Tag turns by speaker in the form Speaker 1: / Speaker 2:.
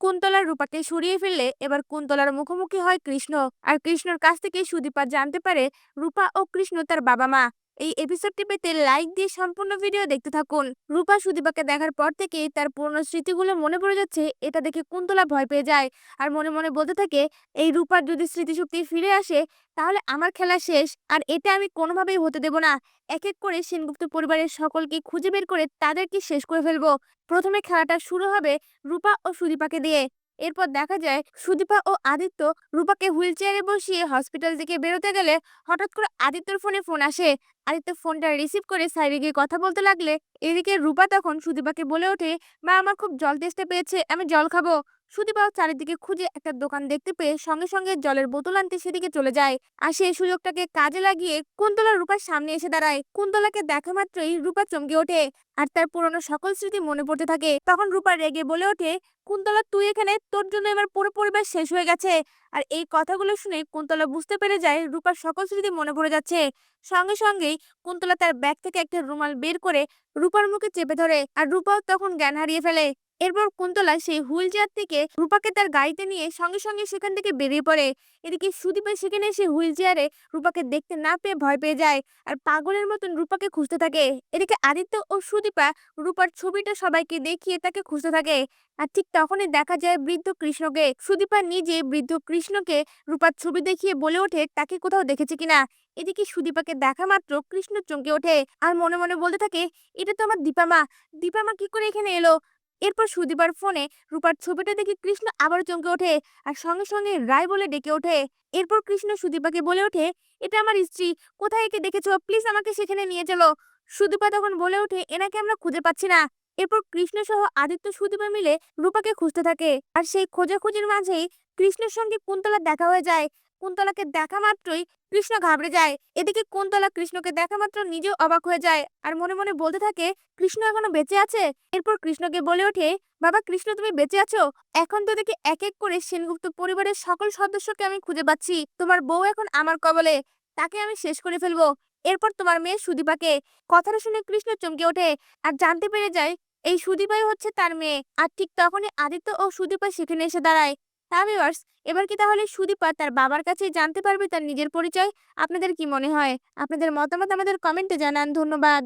Speaker 1: কুন্তলার রূপাকে সরিয়ে ফেললে এবার কুন্তলার মুখোমুখি হয় কৃষ্ণ। আর কৃষ্ণর কাছ থেকে সুদীপা জানতে পারে রূপা ও কৃষ্ণ তার বাবা মা। এই এপিসোডটি পেতে লাইক দিয়ে সম্পূর্ণ ভিডিও দেখতে থাকুন। রূপা সুদীপাকে দেখার পর থেকেই তার পুরনো স্মৃতিগুলো মনে পড়ে যাচ্ছে, এটা দেখে কুন্তলা ভয় পেয়ে যায়। আর মনে মনে বলতে থাকে, এই রূপার যদি স্মৃতিশক্তি ফিরে আসে, তাহলে আমার খেলা শেষ, আর এটা আমি কোনোভাবেই হতে দেব না। এক এক করে সেনগুপ্ত পরিবারের সকলকে খুঁজে বের করে তাদেরকে শেষ করে ফেলব। প্রথমে খেলাটা শুরু হবে রূপা ও সুদীপাকে দিয়ে। এরপর দেখা যায় সুদীপা ও আদিত্য রূপাকে হুইল চেয়ারে বসিয়ে হসপিটাল থেকে বেরোতে গেলে হঠাৎ করে আদিত্যর ফোনে ফোন আসে। আদিত্য ফোনটা রিসিভ করে সাইডে গিয়ে কথা বলতে লাগলে, এদিকে রূপা তখন সুদীপাকে বলে ওঠে, মা, আমার খুব জল তেষ্টা পেয়েছে, আমি জল খাব। সুদীপাও চারিদিকে খুঁজে একটা দোকান দেখতে পেয়ে সঙ্গে সঙ্গে জলের বোতল আনতে সেদিকে চলে যায়। আর সেই সুযোগটাকে কাজে লাগিয়ে কুন্তলা রূপার সামনে এসে দাঁড়ায়। কুন্তলাকে দেখা মাত্রই রূপা চমকে ওঠে আর তার পুরনো সকল স্মৃতি মনে পড়তে থাকে। তখন রূপা রেগে বলে ওঠে, কুন্তলা, তুই এখানে? তোর জন্য এবার পুরো পরিবার শেষ হয়ে গেছে। আর এই কথাগুলো শুনে কুন্তলা বুঝতে পেরে যায় রূপার সকল স্মৃতি মনে পড়ে যাচ্ছে। সঙ্গে সঙ্গেই কুন্তলা তার ব্যাগ থেকে একটা রুমাল বের করে রূপার মুখে চেপে ধরে। আর রূপাও তখন জ্ঞান হারিয়ে ফেলে। এরপর কুন্তলা সেই হুইল চেয়ার থেকে রূপাকে তার গাড়িতে নিয়ে সঙ্গে সঙ্গে সেখান থেকে বেরিয়ে পড়ে। এদিকে সুদীপের সেখানে এসে হুইল চেয়ারে রূপাকে দেখতে না পেয়ে ভয় পেয়ে যায় আর পাগলের মতন রূপাকে খুঁজতে থাকে। এদিকে আদিত্য ও সুদীপা রূপার ছবিটা সবাইকে দেখিয়ে তাকে খুঁজতে থাকে আর ঠিক তখনই দেখা যায় বৃদ্ধ কৃষ্ণকে। সুদীপা নিজে বৃদ্ধ কৃষ্ণকে রূপার ছবি দেখিয়ে বলে ওঠে, তাকে কোথাও দেখেছে কিনা? এদিকে সুদীপাকে দেখা মাত্র কৃষ্ণ চমকে ওঠে আর মনে মনে বলতে থাকে, এটা তো আমার দীপামা। দীপামা কি করে এখানে এলো? এরপর সুদীপার ফোনে রূপার ছবিটা দেখে কৃষ্ণ আবার চমকে ওঠে আর সঙ্গে সঙ্গে রায় বলে ডেকে ওঠে। এরপর কৃষ্ণ সুদীপাকে বলে ওঠে, এটা আমার স্ত্রী, কোথায় একে দেখেছ? প্লিজ আমাকে সেখানে নিয়ে চলো। সুদীপা তখন বলে ওঠে, এনাকে আমরা খুঁজে পাচ্ছি না। এরপর কৃষ্ণ সহ আদিত্য সুদীপা মিলে রূপাকে খুঁজতে থাকে। আর সেই খোঁজাখুঁজির মাঝেই কৃষ্ণের সঙ্গে কুন্তলার দেখা হয়ে যায়। কুন্তলাকে দেখা মাত্রই কৃষ্ণ ঘাবড়ে যায়। এদিকে কুন্তলা কৃষ্ণকে দেখা মাত্র নিজেও অবাক হয়ে যায় আর মনে মনে বলতে থাকে, কৃষ্ণ এখনও বেঁচে আছে? এরপর কৃষ্ণকে বলে ওঠে, বাবা কৃষ্ণ তুমি বেঁচে আছো? এখন তো দেখি এক এক করে সেনগুপ্ত পরিবারের সকল সদস্যকে আমি খুঁজে পাচ্ছি। তোমার বউ এখন আমার কবলে, তাকে আমি শেষ করে ফেলব। এরপর তোমার মেয়ে সুদীপাকে। কথাটা শুনে কৃষ্ণ চমকে ওঠে আর জানতে পেরে যায়, এই সুদীপাই হচ্ছে তার মেয়ে। আর ঠিক তখনই আদিত্য ও সুদীপা সেখানে এসে দাঁড়ায়। তা ভিউয়ার্স এবার কি তাহলে সুদীপা তার বাবার কাছে জানতে পারবে তার নিজের পরিচয়? আপনাদের কি মনে হয়? আপনাদের মতামত আমাদের কমেন্টে জানান, ধন্যবাদ।